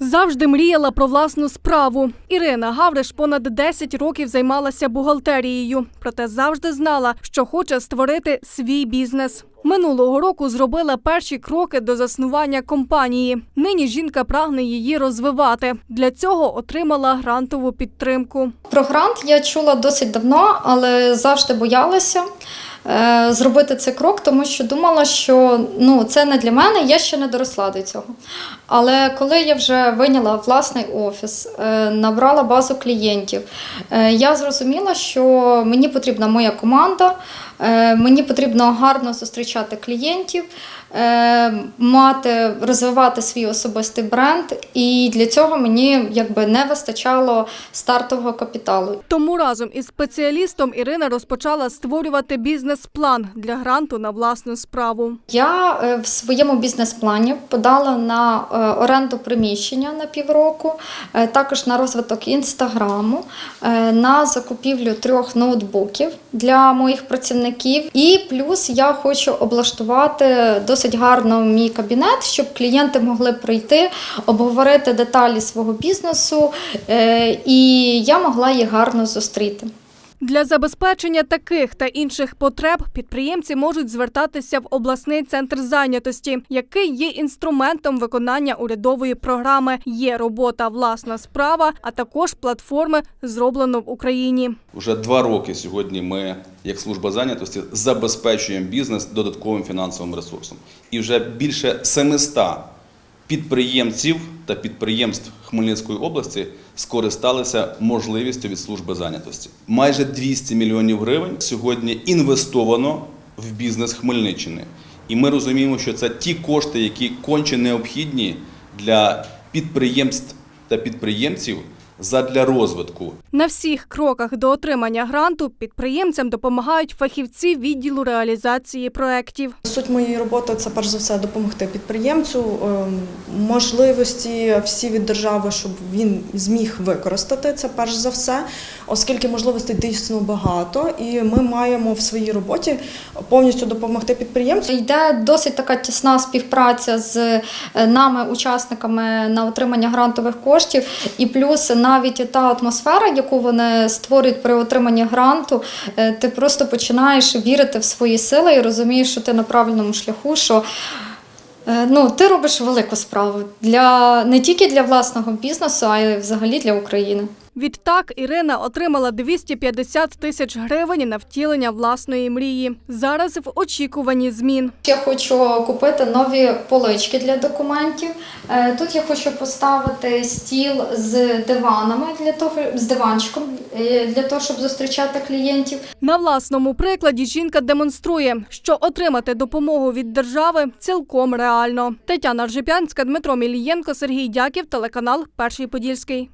Завжди мріяла про власну справу. Ірина Гавриш понад 10 років займалася бухгалтерією, проте завжди знала, що хоче створити свій бізнес. Минулого року зробила перші кроки до заснування компанії. Нині жінка прагне її розвивати. Для цього отримала грантову підтримку. Про грант я чула досить давно, але завжди боялася зробити цей крок, тому що думала, що ну, це не для мене, я ще не доросла до цього. Але коли я вже виняла власний офіс, е, набрала базу клієнтів, е, я зрозуміла, що мені потрібна моя команда, е, мені потрібно гарно зустрічати клієнтів, е, мати, розвивати свій особистий бренд, і для цього мені якби не вистачало стартового капіталу. Тому разом із спеціалістом Ірина розпочала створювати бізнес-план для гранту на власну справу. Я е, в своєму бізнес-плані подала на е, оренду приміщення на півроку, е, також на розвиток інстаграму, е, на закупівлю трьох ноутбуків для моїх працівників. І плюс я хочу облаштувати досить гарно мій кабінет, щоб клієнти могли прийти, обговорити деталі свого бізнесу, е, і я могла їх гарно зустріти. Для забезпечення таких та інших потреб підприємці можуть звертатися в обласний центр зайнятості, який є інструментом виконання урядової програми. Є робота власна справа, а також платформи зроблено в Україні. Уже два роки сьогодні ми, як служба зайнятості, забезпечуємо бізнес додатковим фінансовим ресурсом. І вже більше 700 підприємців та підприємств Хмельницької області скористалися можливістю від служби зайнятості. Майже 200 мільйонів гривень сьогодні інвестовано в бізнес Хмельниччини. І ми розуміємо, що це ті кошти, які конче необхідні для підприємств та підприємців задля розвитку На всіх кроках до отримання гранту підприємцям допомагають фахівці відділу реалізації проєктів. Суть моєї роботи це перш за все допомогти підприємцю, ем, можливості всі від держави, щоб він зміг використати це перш за все, оскільки можливостей дійсно багато, і ми маємо в своїй роботі повністю допомогти підприємцю. Йде досить така тісна співпраця з е, нами, учасниками на отримання грантових коштів, і плюс навіть та атмосфера, яку вони створюють при отриманні гранту, е, ти просто починаєш вірити в свої сили і розумієш, що ти на правильному шляху. що е, Ну, ти робиш велику справу для не тільки для власного бізнесу, а й взагалі для України. Відтак Ірина отримала 250 тисяч гривень на втілення власної мрії. Зараз в очікуванні змін. Я хочу купити нові полички для документів. Е, Тут я хочу поставити стіл з диванами для того, з диванчиком е, для того, щоб зустрічати клієнтів. На власному прикладі жінка демонструє, що отримати допомогу від держави цілком реально. Тетяна Ржепянська, Дмитро Мілієнко, Сергій Дяків, телеканал Перший Подільський.